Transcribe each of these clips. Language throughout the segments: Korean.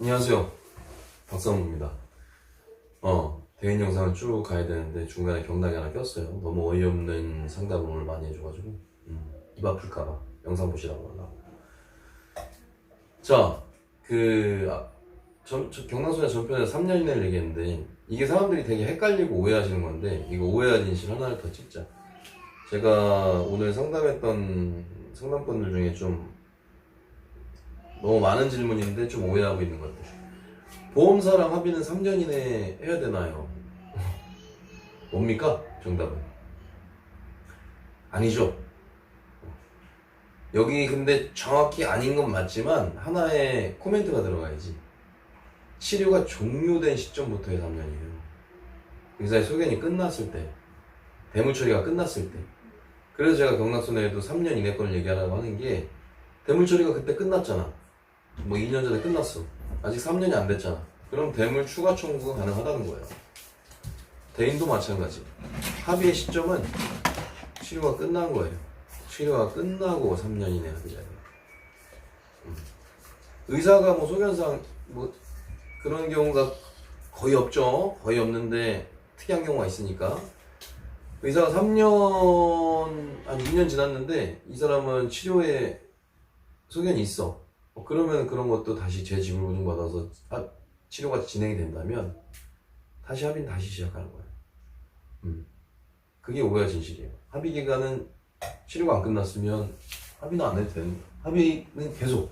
안녕하세요. 박성우입니다. 어, 대인 영상을 쭉 가야 되는데 중간에 경락이 하나 꼈어요. 너무 어이없는 상담을 많이 해줘가지고 음, 입 아플까봐 영상 보시라고 하려고. 자, 그 아, 전, 저 경락소년 전편에 3년 이내를 얘기했는데 이게 사람들이 되게 헷갈리고 오해하시는 건데 이거 오해한 진실 하나를 더 찍자. 제가 오늘 상담했던 상담권들 중에 좀 너무 많은 질문인데 좀 오해하고 있는 것 같아요. 보험사랑 합의는 3년 이내에 해야 되나요? 뭡니까? 정답은. 아니죠. 여기 근데 정확히 아닌 건 맞지만 하나의 코멘트가 들어가야지. 치료가 종료된 시점부터의 3년이에요. 의사의 소견이 끝났을 때, 대물 처리가 끝났을 때. 그래서 제가 경락손해에도 3년 이내 거를 얘기하라고 하는 게 대물 처리가 그때 끝났잖아. 뭐 2년 전에 끝났어. 아직 3년이 안 됐잖아. 그럼 대물 추가 청구가 가능하다는 거예요. 대인도 마찬가지. 합의의 시점은 치료가 끝난 거예요. 치료가 끝나고 3년 이내 합의자예요. 음. 의사가 뭐 소견상 뭐 그런 경우가 거의 없죠. 거의 없는데 특이한 경우가 있으니까. 의사가 3년, 한 2년 지났는데 이 사람은 치료에 소견이 있어. 어, 그러면 그런 것도 다시 재지불 보증 받아서 아, 치료가 진행이 된다면 다시 합의는 다시 시작하는 거예요. 음. 그게 오해가 진실이에요. 합의 기간은 치료가 안 끝났으면 합의는 안 해도 되는 거예요. 합의는 계속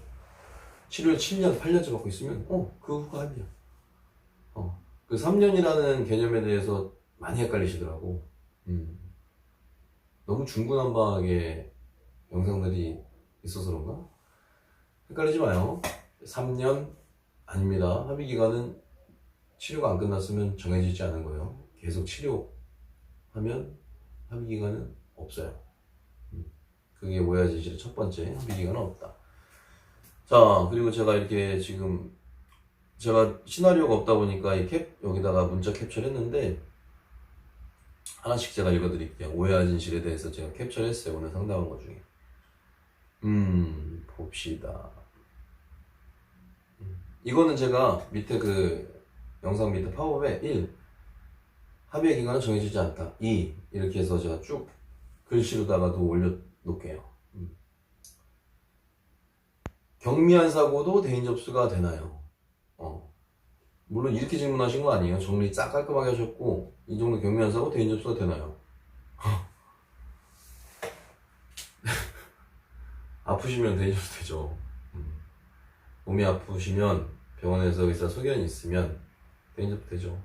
치료를 7년, 8년째 받고 있으면 어, 그 후가 합의야. 어. 그 3년이라는 개념에 대해서 많이 헷갈리시더라고. 음. 너무 중구난방하게 영상들이 있어서 그런가? 헷갈리지 마요. 3년 아닙니다. 합의 기간은 치료가 안 끝났으면 정해지지 않은 거예요. 계속 치료하면 합의 기간은 없어요. 음. 그게 오해야 진실의 첫 번째 합의 기간은 없다. 자 그리고 제가 이렇게 지금 제가 시나리오가 없다 보니까 이 캡 여기다가 문자 캡처를 했는데 하나씩 제가 읽어드릴게요. 오해야 진실에 대해서 제가 캡처를 했어요. 오늘 상담한 것 중에. 음, 봅시다. 음, 이거는 제가 밑에 그 영상 밑에 팝업에 1. 합의의 기간은 정해지지 않다. 2. 이렇게 해서 제가 쭉 글씨로다가도 올려놓을게요. 음. 경미한 사고도 대인 접수가 되나요? 어. 물론 이렇게 질문하신 거 아니에요. 정리 싹 깔끔하게 하셨고, 이 정도 경미한 사고 대인 접수가 되나요? 아프시면 대인 접수 되죠. 음. 몸이 아프시면 병원에서 의사 소견이 있으면 대인 접수 되죠.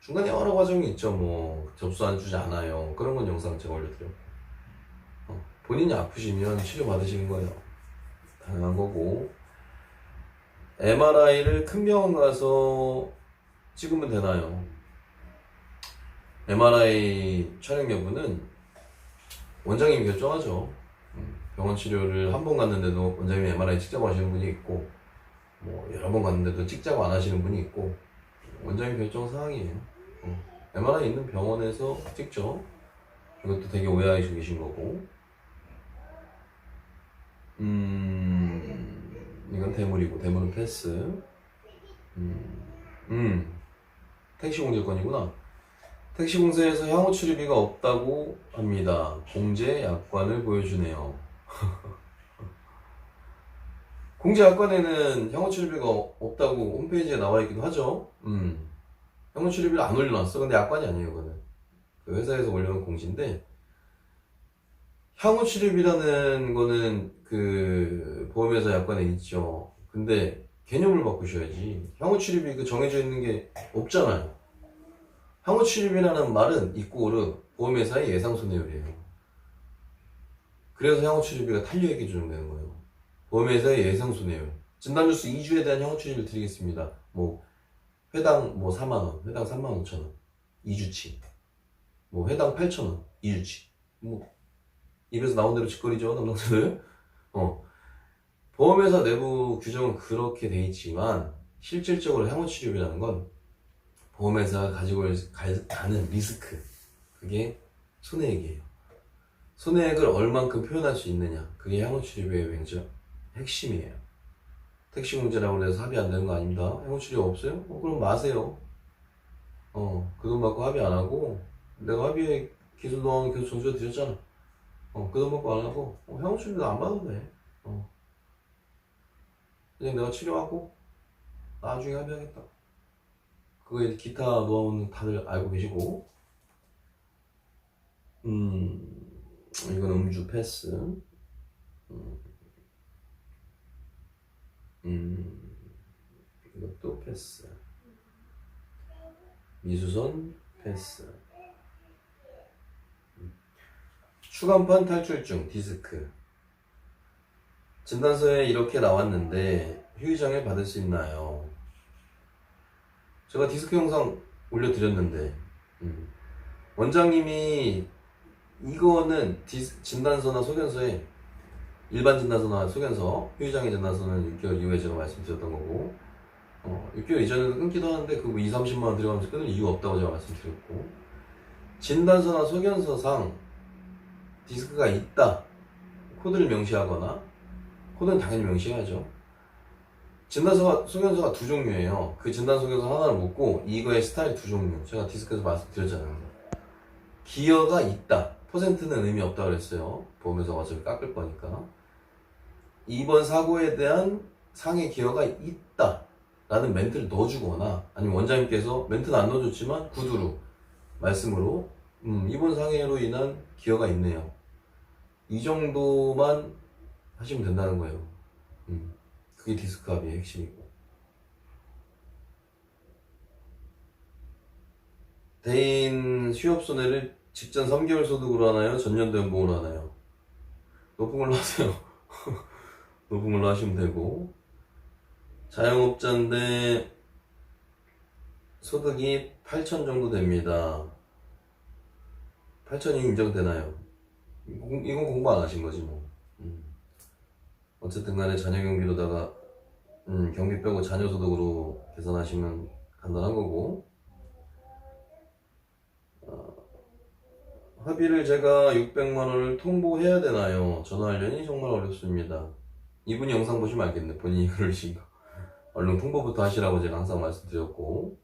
중간에 여러 과정이 있죠. 뭐 접수 안 주지 않아요. 그런 건 영상 제가 올려드려. 어, 본인이 아프시면 치료 받으시는 거예요. 당연한 거고. MRI를 큰 병원 가서 찍으면 되나요? MRI 촬영 여부는 원장님이 결정하죠. 음, 병원 치료를 한 번 갔는데도 원장님이 MRI 찍자고 하시는 분이 있고, 뭐 여러 번 갔는데도 찍자고 안 하시는 분이 있고, 원장님 결정 사항이에요. 어, MRI 있는 병원에서 찍죠. 이것도 되게 오해하시고 계신 거고. 음, 이건 대물이고, 대물은 패스. 음, 음, 택시 공제권이구나. 택시 공세에서 향후 출입비가 없다고 합니다. 공제 약관을 보여주네요. 공제 약관에는 향후 출입비가 없다고 홈페이지에 나와 있기도 하죠. 음. 향후 출입비를 안 올려놨어. 근데 약관이 아니에요, 그거는. 그 회사에서 올려놓은 공지인데, 향후 출입이라는 거는 그 보험회사 약관에 있죠. 근데 개념을 바꾸셔야지. 향후 출입이 그 정해져 있는 게 없잖아요. 향후 출입이라는 말은 이꼬르 보험회사의 예상 손해율이에요. 그래서 향후 출입비가 탄료액이 조정되는 거예요. 보험회사의 예상 손해율. 진단주수 2주에 대한 출입을 드리겠습니다. 뭐 회당 뭐 4만 원, 회당 3만 5천 원, 2주치. 뭐 회당 8천 원, 2주치. 뭐 입에서 나온 대로 짓거리죠, 남성들. 어. 보험회사 내부 규정은 그렇게 돼 있지만 실질적으로 향후 출입이라는 건 보험회사가 가지고 갈- 가는 리스크 그게 손해액이에요. 손해액을 얼만큼 표현할 수 있느냐 그게 향후 출입의 맹점 핵심이에요. 택시 문제라고 그래서 합의 안 되는 거 아닙니다. 해고치료 없어요? 어, 그럼 마세요. 어, 그 돈 받고 합의 안 하고, 내가 합의에 기술 노하우 계속 전수해 드렸잖아. 어, 그 돈 받고 안 하고, 어, 해고치료도 안 받아도 돼. 어. 그냥 내가 치료하고, 나중에 합의하겠다. 그거에 기타 노하우는 다들 알고 계시고, 음, 이건 음주 패스. 음, 음, 이것도 패스. 미수선 패스. 음. 추간판 탈출증 디스크. 진단서에 이렇게 나왔는데 휴의장을 받을 수 있나요? 제가 디스크 영상 올려드렸는데 음. 원장님이 이거는 디스- 진단서나 소견서에 일반 진단서나 소견서, 휴의장의 진단서는 6개월 이후에 제가 말씀드렸던 거고, 어, 6개월 이전에도 끊기도 하는데 그거 2, 30만 원 들어가면서 끊을 이유 없다고 제가 말씀드렸고, 진단서나 소견서상 디스크가 있다. 코드를 명시하거나, 코드는 당연히 명시해야죠. 진단서가, 소견서가 두 종류예요. 그 진단 소견서 하나를 묻고, 이거의 스타일 두 종류. 제가 디스크에서 말씀드렸잖아요. 기여가 있다. 퍼센트는 의미 없다 그랬어요. 보험에서 어차피 깎을 거니까. 이번 사고에 대한 상해 기여가 있다. 라는 멘트를 넣어주거나, 아니면 원장님께서 멘트는 안 넣어줬지만 구두로, 말씀으로, 음, 이번 상해로 인한 기여가 있네요. 이 정도만 하시면 된다는 거예요. 음, 그게 디스크 합의의 핵심이고. 대인 수협 손해를 직전 3개월 소득으로 하나요? 전년도 연봉으로 하나요? 높은 걸로 하세요. 높은 걸로 하시면 되고. 자영업자인데 소득이 8천 정도 됩니다. 8천이 인정되나요? 이건 공부 안 하신 거지 뭐. 음. 어쨌든 간에 자녀 경비로다가 음, 경비 빼고 자녀 소득으로 계산하시면 간단한 거고. 합의를 제가 600만 원을 통보해야 되나요? 전화하려니 정말 어렵습니다. 이분이 영상 보시면 알겠네. 본인이 그러신 거. 얼른 통보부터 하시라고 제가 항상 말씀드렸고.